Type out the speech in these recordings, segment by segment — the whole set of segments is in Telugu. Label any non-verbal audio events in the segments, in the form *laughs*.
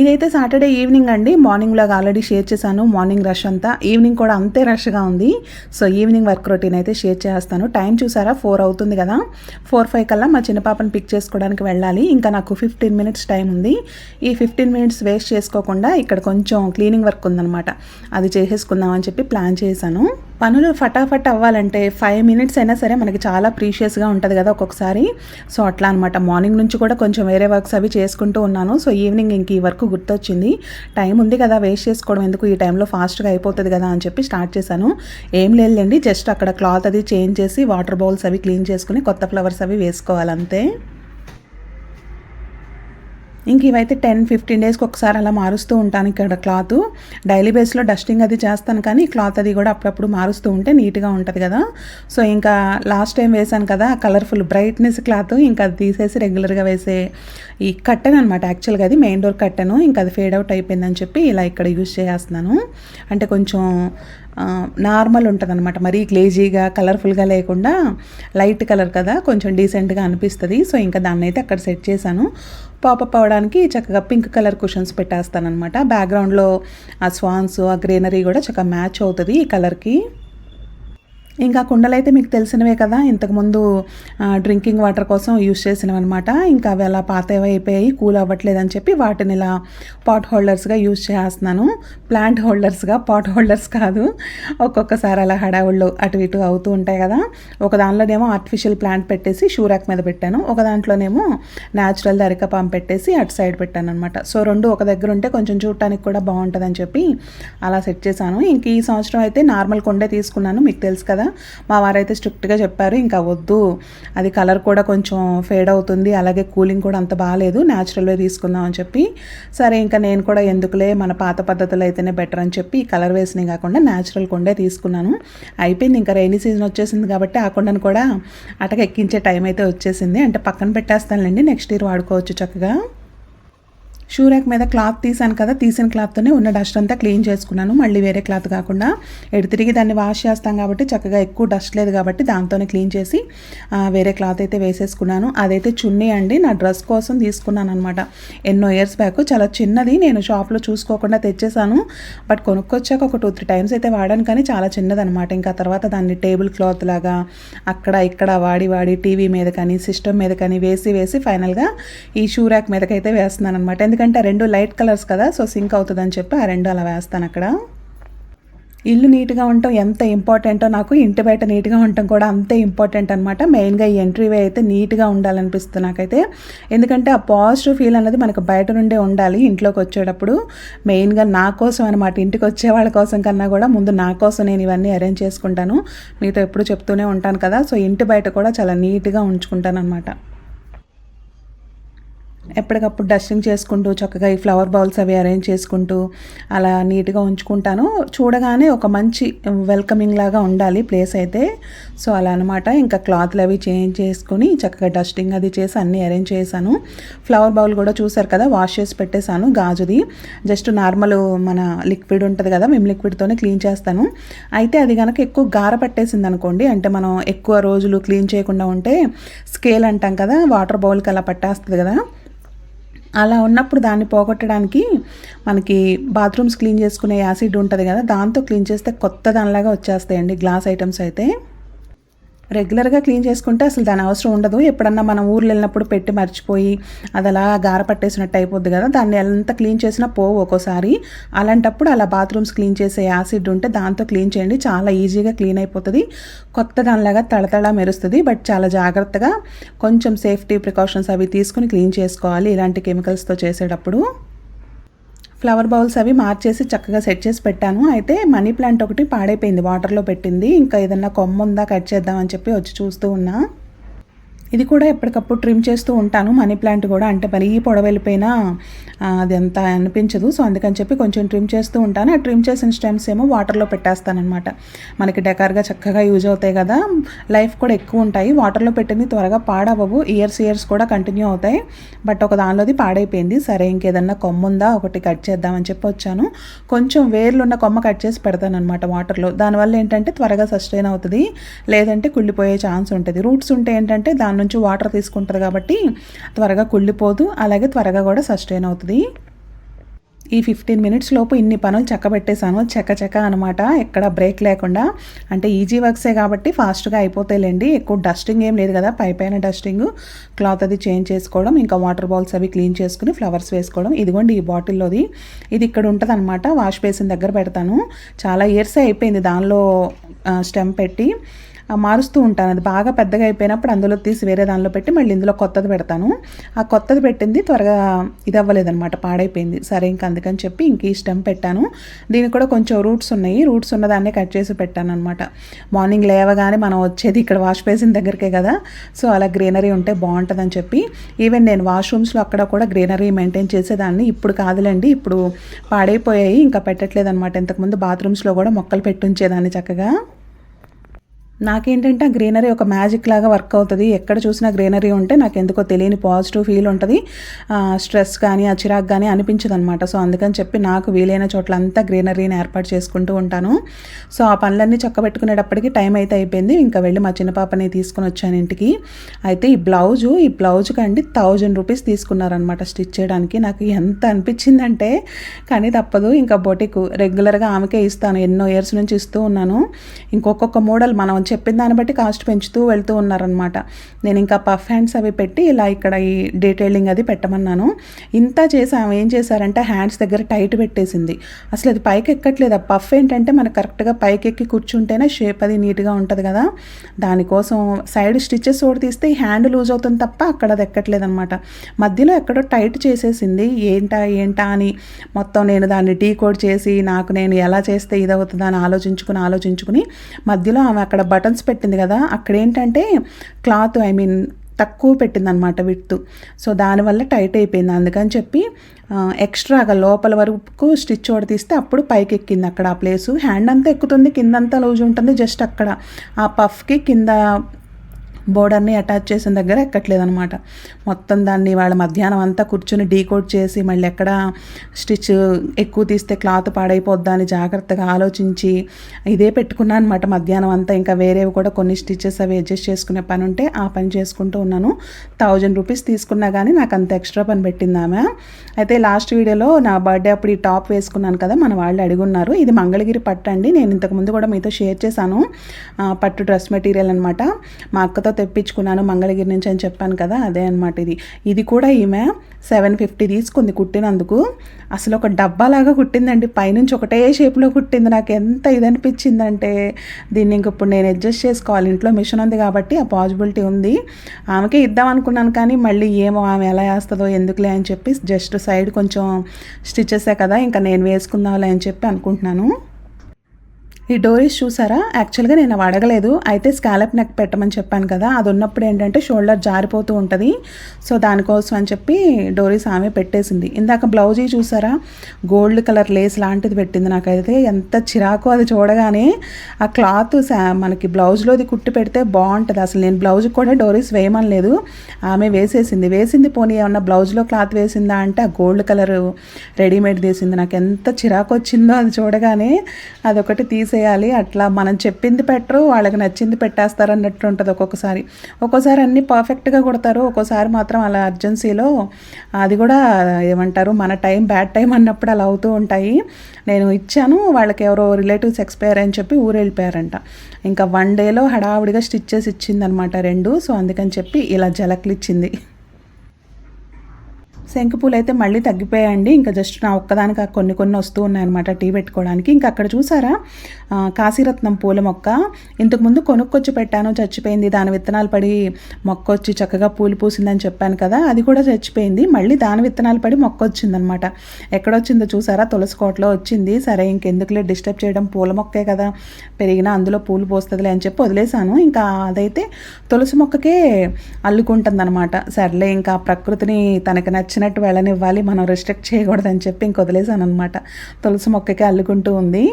ఇదైతే సాటర్డే ఈవినింగ్ అండి. మార్నింగ్ లాగా ఆల్రెడీ షేర్ చేశాను. మార్నింగ్ రష్ అంతా. ఈవినింగ్ కూడా అంతే రష్గా ఉంది. సో ఈవినింగ్ వర్క్ రొటీన్ అయితే షేర్ చేస్తాను. టైం చూసారా? ఫోర్ అవుతుంది కదా. ఫోర్ ఫైవ్ కల్లా మా చిన్న పాపని పిక్ చేసుకోవడానికి వెళ్ళాలి. ఇంకా నాకు ఫిఫ్టీన్ మినిట్స్ టైం ఉంది. ఈ ఫిఫ్టీన్ మినిట్స్ వేస్ట్ చేసుకోకుండా ఇక్కడ కొంచెం క్లీనింగ్ వర్క్ ఉందన్నమాట. అది చేసేసుకుందాం అని చెప్పి ప్లాన్ చేశాను. పనులు ఫటాఫట్ అవ్వాలంటే ఫైవ్ మినిట్స్ అయినా సరే మనకి చాలా ప్రీషియస్గా ఉంటుంది కదా ఒక్కొక్కసారి. సో అట్లా అనమాట మార్నింగ్ నుంచి కూడా కొంచెం వేరే వర్క్స్ అవి చేసుకుంటూ ఉన్నాను. సో ఈవినింగ్ ఇంక ఈ వర్క్ గుర్తొచ్చింది. టైం ఉంది కదా వేస్ట్ చేసుకోవడం ఎందుకు? ఈ టైంలో ఫాస్ట్గా అయిపోతుంది కదా అని చెప్పి స్టార్ట్ చేశాను. ఏం లేదులేండి జస్ట్ అక్కడ క్లాత్ అది చేంజ్ చేసి వాటర్ బౌల్స్ అవి క్లీన్ చేసుకుని కొత్త ఫ్లవర్స్ అవి వేసుకోవాలంతే. ఇంక ఇవైతే టెన్ ఫిఫ్టీన్ డేస్కి ఒకసారి అలా మారుస్తూ ఉంటాను ఇక్కడ క్లాత్. డైలీ బేస్లో డస్టింగ్ అది చేస్తాను కానీ క్లాత్ అది కూడా అప్పుడప్పుడు మారుస్తూ ఉంటే నీట్గా ఉంటుంది కదా. సో ఇంకా లాస్ట్ టైం వేసాను కదా కలర్ఫుల్ బ్రైట్నెస్ క్లాత్ ఇంకా అది తీసేసి రెగ్యులర్గా వేసే ఈ కట్టెన్ అనమాట యాక్చువల్గా అది మెయిన్ డోర్ కట్టెను ఇంకా అది ఫేడ్ అవుట్ అయిపోయిందని చెప్పి ఇలా ఇక్కడ యూజ్ చేస్తున్నాను. అంటే కొంచెం నార్మల్ ఉంటుంది అనమాట మరీ గ్లేజీగా కలర్ఫుల్గా లేకుండా లైట్ కలర్ కదా కొంచెం డీసెంట్గా అనిపిస్తుంది. సో ఇంకా దాన్ని అయితే అక్కడ సెట్ చేశాను. పాపప్ అవ్వడానికి చక్కగా పింక్ కలర్ కుషన్స్ పెట్టేస్తాను అనమాట బ్యాక్గ్రౌండ్లో ఆ స్వాన్స్ ఆ గ్రీనరీ కూడా చక్కగా మ్యాచ్ అవుతుంది ఈ కలర్కి. ఇంకా కుండలు అయితే మీకు తెలిసినవే కదా ఇంతకుముందు డ్రింకింగ్ వాటర్ కోసం యూస్ చేసినవి అనమాట ఇంకా అవి అలా పాత అయిపోయాయి కూల్ అవ్వట్లేదని చెప్పి వాటిని ఇలా పాట్ హోల్డర్స్గా యూస్ చేస్తున్నాను. ప్లాంట్ హోల్డర్స్గా పాట్ హోల్డర్స్ కాదు. ఒక్కొక్కసారి అలా హడావుళ్ళు అటు ఇటు అవుతూ ఉంటాయి కదా. ఒక దాంట్లోనేమో ఆర్టిఫిషియల్ ప్లాంట్ పెట్టేసి షూరాక్ మీద పెట్టాను. ఒక దాంట్లోనేమో న్యాచురల్ దరికపాం పెట్టేసి అటు సైడ్ పెట్టాను అనమాట సో రెండు ఒక దగ్గర ఉంటే కొంచెం చూడటానికి కూడా బాగుంటుందని చెప్పి అలా సెట్ చేశాను. ఇంక ఈ సంవత్సరం అయితే నార్మల్ కొండే తీసుకున్నాను మీకు తెలుసు కదా. మా వారైతే స్ట్రిక్ట్గా చెప్పారు ఇంకా వద్దు. అది కలర్ కూడా కొంచెం ఫేడ్ అవుతుంది అలాగే కూలింగ్ కూడా అంత బాగాలేదు న్యాచురల్వే తీసుకుందాం అని చెప్పి సరే ఇంకా నేను కూడా ఎందుకులే మన పాత పద్ధతులు అయితేనే బెటర్ అని చెప్పి కలర్ వేసినవి కాకుండా న్యాచురల్ కొండే తీసుకున్నాను. అయిపోయింది ఇంకా రైనీ సీజన్ వచ్చేసింది కాబట్టి ఆ కొండను కూడా అటకెక్కించే టైం అయితే వచ్చేసింది. అంటే పక్కన పెట్టేస్తానులేండి నెక్స్ట్ ఇయర్ వాడుకోవచ్చు చక్కగా. షూ ర్యాక్ మీద క్లాత్ తీసాను కదా తీసిన క్లాత్తోనే ఉన్న డస్ట్ అంతా క్లీన్ చేసుకున్నాను. మళ్ళీ వేరే క్లాత్ కాకుండా ఎడు తిరిగి దాన్ని వాష్ చేస్తాం కాబట్టి చక్కగా ఎక్కువ డస్ట్ లేదు కాబట్టి దాంతోనే క్లీన్ చేసి వేరే క్లాత్ అయితే వేసేసుకున్నాను. అదైతే చున్నీ అండి. నా డ్రెస్ కోసం తీసుకున్నాను అనమాట ఎన్నో ఇయర్స్ బ్యాక్. చాలా చిన్నది. నేను షాప్లో చూసుకోకుండా తెచ్చేసాను బట్ కొనుక్కొచ్చాక ఒక టూ త్రీ టైమ్స్ అయితే వాడాను కానీ చాలా చిన్నది అనమాట ఇంకా తర్వాత దాన్ని టేబుల్ క్లాత్ లాగా అక్కడ ఇక్కడ వాడి వాడి టీవీ మీద కానీ సిస్టమ్ మీద కానీ వేసి వేసి ఫైనల్గా ఈ షూ ర్యాక్ మీదకైతే వేస్తున్నాను అనమాట ఎందుకంటే రెండు లైట్ కలర్స్ కదా సో సింక్ అవుతుందని చెప్పి ఆ రెండు అలా వేస్తాను అక్కడ. ఇల్లు నీట్గా ఉండటం ఎంత ఇంపార్టెంటో నాకు ఇంటి బయట నీట్గా ఉండటం కూడా అంతే ఇంపార్టెంట్ అనమాట మెయిన్గా ఈ ఎంట్రీవే అయితే నీట్గా ఉండాలనిపిస్తుంది నాకైతే. ఎందుకంటే ఆ పాజిటివ్ ఫీల్ అనేది మనకు బయట నుండే ఉండాలి ఇంట్లోకి వచ్చేటప్పుడు. మెయిన్గా నా కోసం అనమాట ఇంటికి వచ్చే వాళ్ళ కోసం కన్నా కూడా ముందు నా కోసం నేను ఇవన్నీ అరేంజ్ చేసుకుంటాను. మీతో ఎప్పుడు చెప్తూనే ఉంటాను కదా సో ఇంటి బయట కూడా చాలా నీట్గా ఉంచుకుంటాను అనమాట ఎప్పటికప్పుడు డస్టింగ్ చేసుకుంటూ చక్కగా ఈ ఫ్లవర్ బౌల్స్ అవి అరేంజ్ చేసుకుంటూ అలా నీట్గా ఉంచుకుంటాను. చూడగానే ఒక మంచి వెల్కమింగ్ లాగా ఉండాలి ప్లేస్ అయితే. సో అలా అనమాట ఇంకా క్లాత్లు అవి చేంజ్ చేసుకుని చక్కగా డస్టింగ్ అది చేసి అన్నీ అరేంజ్ చేశాను. ఫ్లవర్ బౌల్ కూడా చూసారు కదా వాష్ చేసి పెట్టేశాను గాజుది. జస్ట్ నార్మల్ మన లిక్విడ్ ఉంటుంది కదా మేము లిక్విడ్తోనే క్లీన్ చేస్తాను. అయితే అది కనుక ఎక్కువ గార పట్టేసింది అనుకోండి అంటే మనం ఎక్కువ రోజులు క్లీన్ చేయకుండా ఉంటే స్కేల్ అంటాం కదా వాటర్ బౌల్కి అలా పట్టేస్తుంది కదా. అలా ఉన్నప్పుడు దాన్ని పోగొట్టడానికి మనకి బాత్రూమ్స్ క్లీన్ చేసుకునే యాసిడ్ ఉంటుంది కదా దాంతో క్లీన్ చేస్తే కొత్త దానిలాగా వచ్చేస్తాయండి గ్లాస్ ఐటమ్స్ అయితే. రెగ్యులర్గా క్లీన్ చేసుకుంటే అసలు దాని అవసరం ఉండదు. ఎప్పుడన్నా మనం ఊర్లు వెళ్ళినప్పుడు పెట్టి మర్చిపోయి అది అలా గార పట్టేసినట్టు అయిపోద్ది కదా దాన్ని ఎంత క్లీన్ చేసినా పోవు ఒక్కోసారి. అలాంటప్పుడు అలా బాత్రూమ్స్ క్లీన్ చేసే యాసిడ్ ఉంటే దాంతో క్లీన్ చేయండి. చాలా ఈజీగా క్లీన్ అయిపోతుంది. కొత్త దానిలాగా తళతళ మెరుస్తుంది. బట్ చాలా జాగ్రత్తగా కొంచెం సేఫ్టీ ప్రికాషన్స్ అవి తీసుకుని క్లీన్ చేసుకోవాలి ఇలాంటి కెమికల్స్తో చేసేటప్పుడు. ఫ్లవర్ బౌల్స్ అవి మార్చేసి చక్కగా సెట్ చేసి పెట్టాను. అయితే మనీ ప్లాంట్ ఒకటి పాడైపోయింది వాటర్లో పెట్టింది. ఇంకా ఏదన్నా కొమ్మ ఉందా కట్ చేద్దామని చెప్పి వచ్చి చూస్తూ ఉన్నా. ఇది కూడా ఎప్పటికప్పుడు ట్రిమ్ చేస్తూ ఉంటాను. మనీ ప్లాంట్ కూడా అంటే మరీ పొడవెళ్ళిపోయినా అది అంత అనిపించదు. సో అందుకని చెప్పి కొంచెం ట్రిమ్ చేస్తూ ఉంటాను. ఆ ట్రిమ్ చేసిన స్టెమ్స్ ఏమో వాటర్లో పెట్టేస్తానమాట మనకి డెకార్గా చక్కగా యూజ్ అవుతాయి కదా. లైఫ్ కూడా ఎక్కువ ఉంటాయి. వాటర్లో పెట్టింది త్వరగా పాడవవు ఇయర్స్ ఇయర్స్ కూడా కంటిన్యూ అవుతాయి. బట్ ఒక దానిలోది పాడైపోయింది. సరే ఇంకేదన్నా కొమ్మ ఉందా? ఒకటి కట్ చేద్దామని చెప్పి వచ్చాను. కొంచెం వేర్లు ఉన్న కొమ్మ కట్ చేసి పెడతానమాట వాటర్లో. దానివల్ల ఏంటంటే త్వరగా సస్టైన్ అవుతుంది. లేదంటే కుళ్ళిపోయే ఛాన్స్ ఉంటుంది. రూట్స్ ఉంటే ఏంటంటే దాని నుంచి వాటర్ తీసుకుంటుంది కాబట్టి త్వరగా కుళ్ళిపోదు. అలాగే త్వరగా కూడా సస్టైన్ అవుతుంది. ఈ ఫిఫ్టీన్ మినిట్స్ లోపు ఇన్ని పనులు చక్కబెట్టేశాను. చెక్క చెక్క అనమాట ఎక్కడ బ్రేక్ లేకుండా. అంటే ఈజీ వర్క్సే కాబట్టి ఫాస్ట్గా అయిపోతాయిలేండి. ఎక్కువ డస్టింగ్ ఏం లేదు కదా. పై పైన డస్టింగ్ క్లాత్ అది చేంజ్ చేసుకోవడం ఇంకా వాటర్ బాల్స్ అవి క్లీన్ చేసుకుని ఫ్లవర్స్ వేసుకోవడం. ఇదిగోండి ఈ బాటిల్లోది ఇది ఇక్కడ ఉంటుంది అనమాట వాష్ బేసిన్ దగ్గర పెడతాను. చాలా ఇయర్సే అయిపోయింది దానిలో స్టెమ్ పెట్టి. మారుస్తూ ఉంటాను. అది బాగా పెద్దగా అయిపోయినప్పుడు అందులో తీసి వేరే దానిలో పెట్టి మళ్ళీ ఇందులో కొత్తది పెడతాను. ఆ కొత్తది పెట్టింది త్వరగా ఇది అవ్వలేదన్నమాట పాడైపోయింది. సరే ఇంక అందుకని చెప్పి ఇంక ఈ స్టెమ్ పెట్టాను. దీనికి కూడా కొంచెం రూట్స్ ఉన్నాయి. రూట్స్ ఉన్నదాన్నే కట్ చేసి పెట్టాను అనమాట మార్నింగ్ లేవగానే మనం వచ్చేది ఇక్కడ వాష్ బేసిన్ దగ్గరికే కదా. సో అలా గ్రీనరీ ఉంటే బాగుంటుందని చెప్పి ఈవెన్ నేను వాష్రూమ్స్లో అక్కడ కూడా గ్రీనరీ మెయింటైన్ చేసేదాన్ని ఇప్పుడు కాదులేండి. ఇప్పుడు పాడైపోయాయి ఇంకా పెట్టట్లేదు అనమాట ఇంతకుముందు బాత్రూమ్స్లో కూడా మొక్కలు పెట్టుంచేదాన్ని చక్కగా. నాకేంటంటే ఆ గ్రీనరీ ఒక మ్యాజిక్ లాగా వర్క్ అవుతుంది. ఎక్కడ చూసినా గ్రీనరీ ఉంటే నాకు ఎందుకో తెలియని పాజిటివ్ ఫీల్ ఉంటుంది. స్ట్రెస్ కానీ ఆ చిరాకు కానీ అనిపించదు అనమాట సో అందుకని చెప్పి నాకు వీలైన చోట్ల అంతా గ్రీనరీని ఏర్పాటు చేసుకుంటూ ఉంటాను. సో ఆ పనులన్నీ చక్కబెట్టుకునేటప్పటికి టైం అయితే అయిపోయింది. ఇంకా వెళ్ళి మా చిన్న పాపని తీసుకుని వచ్చాను ఇంటికి. అయితే ఈ బ్లౌజు ఈ బ్లౌజ్కి అండి థౌజండ్ రూపీస్ తీసుకున్నారనమాట స్టిచ్ చేయడానికి. నాకు ఎంత అనిపించిందంటే కానీ తప్పదు. ఇంకా బొటిక్ రెగ్యులర్గా ఆమెకే ఇస్తాను. ఎన్నో ఇయర్స్ నుంచి ఇస్తూ ఉన్నాను. ఇంకొక్కొక్క మోడల్ మనం చెప్పిన దాన్ని బట్టి కాస్ట్ పెంచుతూ వెళ్తూ ఉన్నారనమాట నేను ఇంకా పఫ్ హ్యాండ్స్ అవి పెట్టి ఇలా ఇక్కడ ఈ డీటెయిలింగ్ అది పెట్టమన్నాను. ఇంత చేసి ఆమె ఏం చేశారంటే హ్యాండ్స్ దగ్గర టైట్ పెట్టేసింది. అసలు అది పైకి ఎక్కట్లేదు? ఆ పఫ్ ఏంటంటే మనకు కరెక్ట్గా పైకి ఎక్కి కూర్చుంటేనే షేప్ అది నీట్గా ఉంటుంది కదా. దానికోసం సైడ్ స్టిచెస్ ఒకటి తీస్తే ఈ హ్యాండ్ లూజ్ అవుతుంది తప్ప అక్కడ అది ఎక్కట్లేదు అనమాట మధ్యలో ఎక్కడో టైట్ చేసేసింది. ఏంటా ఏంటా అని మొత్తం నేను దాన్ని డీ కోడ్ చేసి నాకు నేను ఎలా చేస్తే ఇది అని ఆలోచించుకుని ఆలోచించుకుని మధ్యలో ఆమె అక్కడ బటన్స్ పెట్టింది కదా అక్కడ ఏంటంటే క్లాత్ ఐ మీన్ తక్కువ పెట్టింది అనమాట విత్తు సో దానివల్ల టైట్ అయిపోయింది. అందుకని చెప్పి ఎక్స్ట్రాగా లోపల వరకు స్టిచ్ ఒకటి తీస్తే అప్పుడు పైకి ఎక్కింది అక్కడ ఆ ప్లేసు హ్యాండ్ అంతా ఎక్కుతుంది కిందంతా లూజ్ ఉంటుంది జస్ట్ అక్కడ. ఆ పఫ్కి కింద బోర్డర్ని అటాచ్ చేసిన దగ్గర ఎక్కట్లేదు అనమాట మొత్తం దాన్ని వాళ్ళ మధ్యాహ్నం అంతా కూర్చుని డీకోడ్ చేసి మళ్ళీ ఎక్కడ స్టిచ్ ఎక్కువ తీస్తే క్లాత్ పాడైపోద్దా అని జాగ్రత్తగా ఆలోచించి ఇదే పెట్టుకున్నాను అనమాట మధ్యాహ్నం అంతా ఇంకా వేరేవి కూడా కొన్ని స్టిచెస్ అవి అడ్జస్ట్ చేసుకునే పని ఉంటే ఆ పని చేసుకుంటూ ఉన్నాను. థౌజండ్ రూపీస్ తీసుకున్నా కానీ నాకు అంత ఎక్స్ట్రా పని పెట్టింది ఆమె. అయితే లాస్ట్ వీడియోలో నా బర్త్డే అప్పుడు ఈ టాప్ వేసుకున్నాను కదా మన వాళ్ళు అడుగున్నారు. ఇది మంగళగిరి పట్టు అండి. నేను ఇంతకుముందు కూడా మీతో షేర్ చేశాను. పట్టు డ్రెస్ మెటీరియల్ అనమాట మా అక్కతో తెప్పించుకున్నాను మంగళగిరి నుంచి అని చెప్పాను కదా అదే అనమాట ఇది. ఇది కూడా ఈమె సెవెన్ ఫిఫ్టీ తీసుకుంది కుట్టినందుకు. అసలు ఒక డబ్బాలాగా కుట్టిందండి. పైనుంచి ఒకటే షేప్లో కుట్టింది. నాకు ఎంత ఇది అనిపించిందంటే దీన్ని ఇంక ఇప్పుడు నేను అడ్జస్ట్ చేసుకోవాలి. ఇంట్లో మిషన్ ఉంది కాబట్టి ఆ పాజిబిలిటీ ఉంది. ఆమెకే ఇద్దాం అనుకున్నాను కానీ మళ్ళీ ఏమో ఆమె ఎలా వేస్తుందో ఎందుకులే అని చెప్పి జస్ట్ సైడ్ కొంచెం స్టిచెసే కదా ఇంకా నేను వేసుకుందాంలే అని చెప్పి అనుకుంటున్నాను. ఈ డోరీస్ చూసారా? యాక్చువల్గా నేను అడగలేదు. అయితే స్కాలప్ నెక్ పెట్టమని చెప్పాను కదా అది ఉన్నప్పుడు ఏంటంటే షోల్డర్ జారిపోతూ ఉంటుంది. సో దానికోసం అని చెప్పి డోరీస్ ఆమె పెట్టేసింది. ఇందాక బ్లౌజీ చూసారా? గోల్డ్ కలర్ లేస్ లాంటిది పెట్టింది నాకైతే. ఎంత చిరాకు అది చూడగానే. ఆ క్లాత్ మనకి బ్లౌజ్లోది కుట్టి పెడితే బాగుంటుంది. అసలు నేను బ్లౌజ్కి కూడా డోరీస్ వేయమని లేదు. ఆమె వేసేసింది. వేసింది పోనీ ఏమన్నా బ్లౌజ్లో క్లాత్ వేసిందా అంటే ఆ గోల్డ్ కలర్ రెడీమేడ్ తీసింది నాకు ఎంత చిరాకు వచ్చిందో అది చూడగానే. అదొకటి తీసేయాలి అట్లా మనం చెప్పింది పెట్టరు వాళ్ళకి నచ్చింది పెట్టేస్తారు అన్నట్టు ఉంటుంది ఒక్కొక్కసారి. ఒక్కోసారి అన్నీ పర్ఫెక్ట్గా కొడతారు ఒక్కోసారి మాత్రం అలా అర్జెన్సీలో అది కూడా ఏమంటారు మన టైం బ్యాడ్ టైం అన్నప్పుడు అలా అవుతూ ఉంటాయి. నేను ఇచ్చాను వాళ్ళకి ఎవరో రిలేటివ్స్ ఎక్స్పైర్ అని చెప్పి ఊరు వెళ్ళిపోయారంట. ఇంకా వన్ డేలో హడావుడిగా స్టిచ్ చేసి ఇచ్చిందనమాట రెండు. సో అందుకని చెప్పి ఇలా జలక్లు ఇచ్చింది. శంకుపూలు అయితే మళ్ళీ తగ్గిపోయాయండి. ఇంకా జస్ట్ నా ఒక్కదానికి కొన్ని కొన్ని వస్తూ ఉన్నాయన్నమాట టీ పెట్టుకోవడానికి. ఇంకా అక్కడ చూసారా? కాశీరత్నం పూల మొక్క. ఇంతకుముందు కొనుక్కొచ్చి పెట్టాను చచ్చిపోయింది. దాని విత్తనాలు పడి మొక్క వచ్చి చక్కగా పూలు పూసిందని చెప్పాను కదా అది కూడా చచ్చిపోయింది. మళ్ళీ దాని విత్తనాలు పడి మొక్క వచ్చిందనమాట ఎక్కడొచ్చిందో చూసారా? తులసి కోటలో వచ్చింది. సరే ఇంకెందుకులే డిస్టర్బ్ చేయడం పూల మొక్కే కదా. పెరిగినా అందులో పూలు పోస్తుందిలే అని చెప్పి వదిలేశాను. ఇంకా అదైతే తులసి మొక్కకే అల్లుకుంటుంది సర్లే ఇంకా ప్రకృతిని తనకి నచ్చి నచ్చినట్టు వెళ్ళనివ్వాలి మనం రెస్ట్రిక్ట్ చేయకూడదని చెప్పి ఇంక వదిలేశాను అనమాట తులసి మొక్కకి అల్లుకుంటూ ఉంది.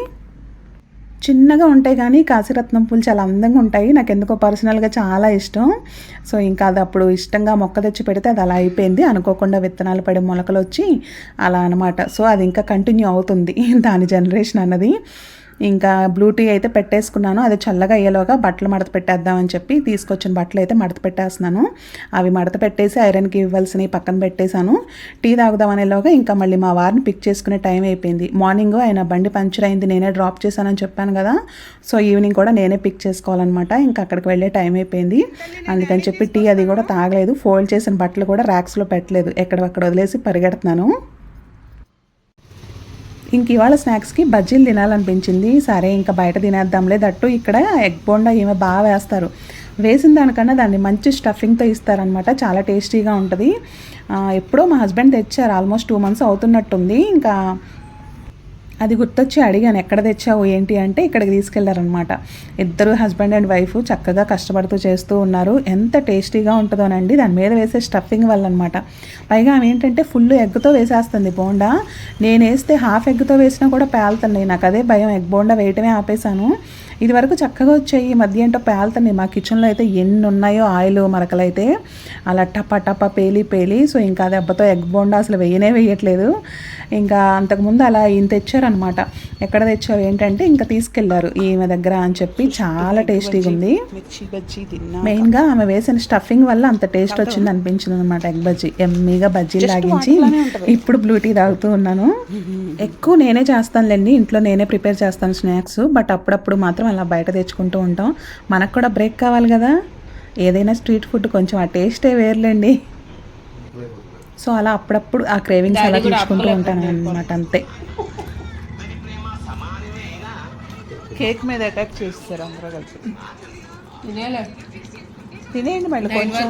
చిన్నగా ఉంటాయి కానీ కాశీరత్నం పూలు చాలా అందంగా ఉంటాయి. నాకు ఎందుకో పర్సనల్గా చాలా ఇష్టం. సో ఇంకా అది అప్పుడు ఇష్టంగా మొక్క తెచ్చి పెడితే అది అలా అయిపోయింది. అనుకోకుండా విత్తనాలు పడి మొలకలు వచ్చి అలా అనమాట సో అది ఇంకా కంటిన్యూ అవుతుంది. *laughs* దాని జనరేషన్ అన్నది. ఇంకా బ్లూ టీ అయితే పెట్టేసుకున్నాను. అది చల్లగా అయ్యేలోగా బట్టలు మడత పెట్టేద్దామని చెప్పి తీసుకొచ్చిన బట్టలు అయితే మడత పెట్టేస్తున్నాను. అవి మడత పెట్టేసి ఐరన్కి ఇవ్వాల్సినవి పక్కన పెట్టేశాను. టీ తాగుదామనేలోగా ఇంకా మళ్ళీ మా వారిని పిక్ చేసుకునే టైం అయిపోయింది. మార్నింగ్ ఆయన బండి పంచర్ అయింది నేనే డ్రాప్ చేశానని చెప్పాను కదా. సో ఈవినింగ్ కూడా నేనే పిక్ చేసుకోవాలన్నమాట. ఇంకా అక్కడికి వెళ్ళే టైం అయిపోయింది. అందుకని చెప్పి టీ అది కూడా తాగలేదు. ఫోల్డ్ చేసిన బట్టలు కూడా ర్యాక్స్లో పెట్టలేదు. ఎక్కడక్కడ వదిలేసి పరిగెడుతున్నాను. ఇంక ఇవాళ స్నాక్స్కి బజ్జీలు తినాలనిపించింది. సరే ఇంకా బయట తినేద్దాంలే. దట్టు ఇక్కడ ఎగ్ బోండా ఏమో బాగా వేస్తారు. వేసిన దానికన్నా దాన్ని మంచి స్టఫింగ్తో ఇస్తారనమాట చాలా టేస్టీగా ఉంటుంది. ఎప్పుడో మా హస్బెండ్ తెచ్చారు. ఆల్మోస్ట్ టూ మంత్స్ అవుతున్నట్టుంది. ఇంకా అది గుర్తొచ్చి అడిగాను ఎక్కడ తెచ్చావు ఏంటి అంటే ఇక్కడికి తీసుకెళ్ళారనమాట ఇద్దరు హస్బెండ్ అండ్ వైఫ్ చక్కగా కష్టపడుతూ చేస్తూ ఉన్నారు. ఎంత టేస్టీగా ఉంటుందోనండి దాని మీద వేసే స్టఫింగ్ వల్ల అనమాట పైగా ఆమె ఏంటంటే ఫుల్ ఎగ్తో వేసేస్తుంది బోండా. నేను వేస్తే హాఫ్ ఎగ్తో వేసినా కూడా పేలుతున్నాయి. నాకు అదే భయం ఎగ్ బోండా వేయటమే ఆపేశాను. ఇది వరకు చక్కగా వచ్చాయి. ఈ మధ్య ఏంటో పేలుతున్నాయి. మా కిచెన్లో అయితే ఎన్ని ఉన్నాయో ఆయిల్ మరకలైతే అలా టప టప పేలి పేలి. సో ఇంకా దెబ్బతో ఎగ్ బోండా అసలు వేయనే వేయట్లేదు. ఇంకా అంతకుముందు అలా ఈయన తెచ్చారనమాట ఎక్కడ తెచ్చావు ఏంటంటే ఇంకా తీసుకెళ్ళారు ఈమె దగ్గర అని చెప్పి. చాలా టేస్టీగా ఉంది. మెయిన్గా ఆమె వేసిన స్టఫింగ్ వల్ల అంత టేస్ట్ వచ్చింది అనిపించింది అనమాట ఎగ్ బజ్జీ. ఎమ్మీగా బజ్జీలు లాగించి ఇప్పుడు బ్లూ టీ తాగుతూ ఉన్నాను. ఎక్కువ నేనే చేస్తానులేండి. ఇంట్లో నేనే ప్రిపేర్ చేస్తాను స్నాక్స్. బట్ అప్పుడప్పుడు మాత్రం అలా బయట తెచ్చుకుంటూ ఉంటాం. మనకు కూడా బ్రేక్ కావాలి కదా. ఏదైనా స్ట్రీట్ ఫుడ్ కొంచెం ఆ టేస్టే వేర్లేండి. సో అలా అప్పుడప్పుడు ఆ క్రేవింగ్స్ అలా తీసుకుంటూ ఉంటాను అనమాట అంతే. కేక్ మీద అటాక్ చేస్తారు అందరూ కలిసి. తినేలే. తినేయండి మళ్ళీ కొంచెం.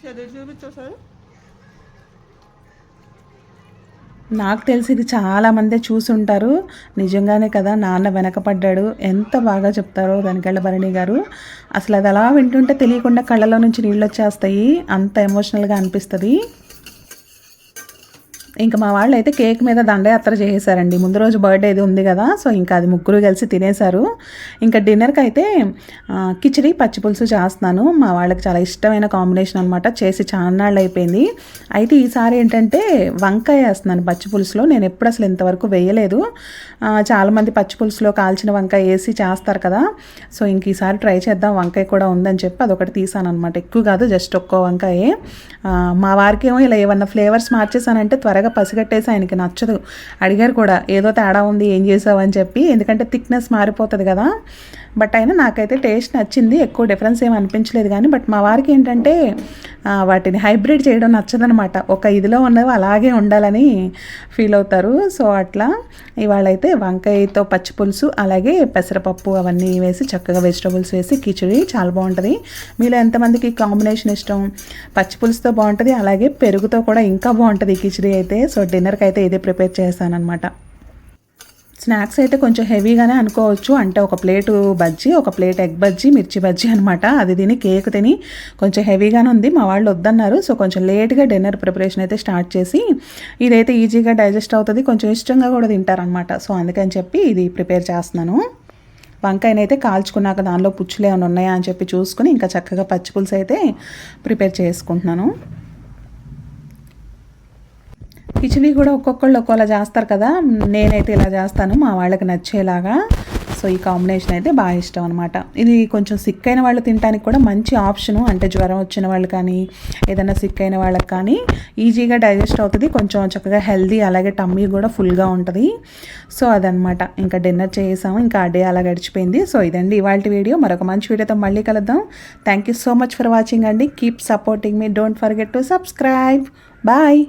చదివి చూపించు సార్ నాకు తెలిసి ఇది చాలా మందే చూసుంటారు. నిజంగానే కదా నాన్న వెనకపడ్డాడు. ఎంత బాగా చెప్తారో దానికళ్ళ భరణి గారు. అసలు అది అలా వింటుంటే తెలియకుండా కళ్ళలో నుంచి నీళ్ళు వచ్చేస్తాయి. అంత ఎమోషనల్గా అనిపిస్తుంది. ఇంకా మా వాళ్ళు అయితే కేక్ మీద దండయాత్ర చేసేసారండి. ముందు రోజు బర్త్డే ఇది ఉంది కదా సో ఇంకా అది ముగ్గురు కలిసి తినేశారు. ఇంకా డిన్నర్కి అయితే ఆ, కిచిడి పచ్చిపులుసు చేస్తున్నాను. మా వాళ్ళకి చాలా ఇష్టమైన కాంబినేషన్ అనమాట చేసి చాన్నాళ్ళు అయిపోయింది అయితే ఈసారి ఏంటంటే వంకాయ వేస్తున్నాను పచ్చిపులుసులో నేను ఎప్పుడు అసలు ఇంతవరకు వేయలేదు. చాలామంది పచ్చిపులుసులో కాల్చిన వంకాయ వేసి చేస్తారు కదా. సో ఇంక ఈసారి ట్రై చేద్దాం. వంకాయ కూడా ఉందని చెప్పి అదొకటి తీసాను అనమాట ఎక్కువ కాదు జస్ట్ ఒక్కో వంకాయే. మా వారికి ఏమో ఇలా ఏమన్నా ఫ్లేవర్స్ మార్చేసానంటే త్వరగా పసిగట్టేసి ఆయనకి నచ్చదు. అడిగారు కూడా ఏదో తేడా ఉంది ఏం చేసావు? అని చెప్పి. ఎందుకంటే థిక్నెస్ మారిపోతుంది కదా. బట్ అయినా నాకైతే టేస్ట్ నచ్చింది ఎక్కువ డిఫరెన్స్ ఏమి అనిపించలేదు కానీ బట్ మా వారికి ఏంటంటే వాటిని హైబ్రిడ్ చేయడం నచ్చదనమాట. ఒక ఇదిలో ఉన్నవి అలాగే ఉండాలని ఫీల్ అవుతారు. సో అట్లా ఇవాళైతే వంకాయతో పచ్చి పులుసు అలాగే పెసరపప్పు అవన్నీ వేసి చక్కగా వెజిటబుల్స్ వేసి కిచిడి చాలా బాగుంటుంది. మీలో ఎంతమందికి కాంబినేషన్ ఇష్టం? పచ్చి పులుసుతో బాగుంటుంది అలాగే పెరుగుతో కూడా ఇంకా బాగుంటుంది ఈ కిచిడి అయితే. సో డిన్నర్కి అయితే ఇదే ప్రిపేర్ చేశాను స్నాక్స్ అయితే కొంచెం హెవీగానే అనుకోవచ్చు. అంటే ఒక ప్లేటు బజ్జీ ఒక ప్లేట్ ఎగ్ బజ్జీ మిర్చి బజ్జీ అనమాట అది తిని కేక్ తిని కొంచెం హెవీగానే ఉంది. మా వాళ్ళు వద్దన్నారు. సో కొంచెం లేట్గా డిన్నర్ ప్రిపరేషన్ అయితే స్టార్ట్ చేసి ఇదైతే ఈజీగా డైజెస్ట్ అవుతుంది. కొంచెం ఇష్టంగా కూడా తింటారనమాట సో అందుకని చెప్పి ఇది ప్రిపేర్ చేస్తున్నాను. వంకాయనైతే కాల్చుకున్నాక దానిలో పుచ్చులు ఏమైనా ఉన్నాయా అని చెప్పి చూసుకుని ఇంకా చక్కగా పచ్చి పులుసు అయితే ప్రిపేర్ చేసుకుంటున్నాను. కిచిడి కూడా ఒక్కొక్కళ్ళు ఒక్కోలా చేస్తారు కదా. నేనైతే ఇలా చేస్తాను మా వాళ్ళకి నచ్చేలాగా. సో ఈ కాంబినేషన్ అయితే బాగా ఇష్టం అనమాట ఇది కొంచెం సిక్ అయిన వాళ్ళు తినడానికి కూడా మంచి ఆప్షను. అంటే జ్వరం వచ్చిన వాళ్ళు కానీ ఏదైనా సిక్ అయిన వాళ్ళకి కానీ ఈజీగా డైజెస్ట్ అవుతుంది. కొంచెం చక్కగా హెల్దీ అలాగే టమ్మీ కూడా ఫుల్గా ఉంటుంది. సో అదనమాట ఇంకా డిన్నర్ చేసాము. ఇంకా ఆ డే అలా గడిచిపోయింది. సో ఇదండి ఇవాళ వీడియో. మరొక మంచి వీడియోతో మళ్ళీ కలుద్దాం. Thank you so much for watching అండి. Keep supporting me don't forget to subscribe bye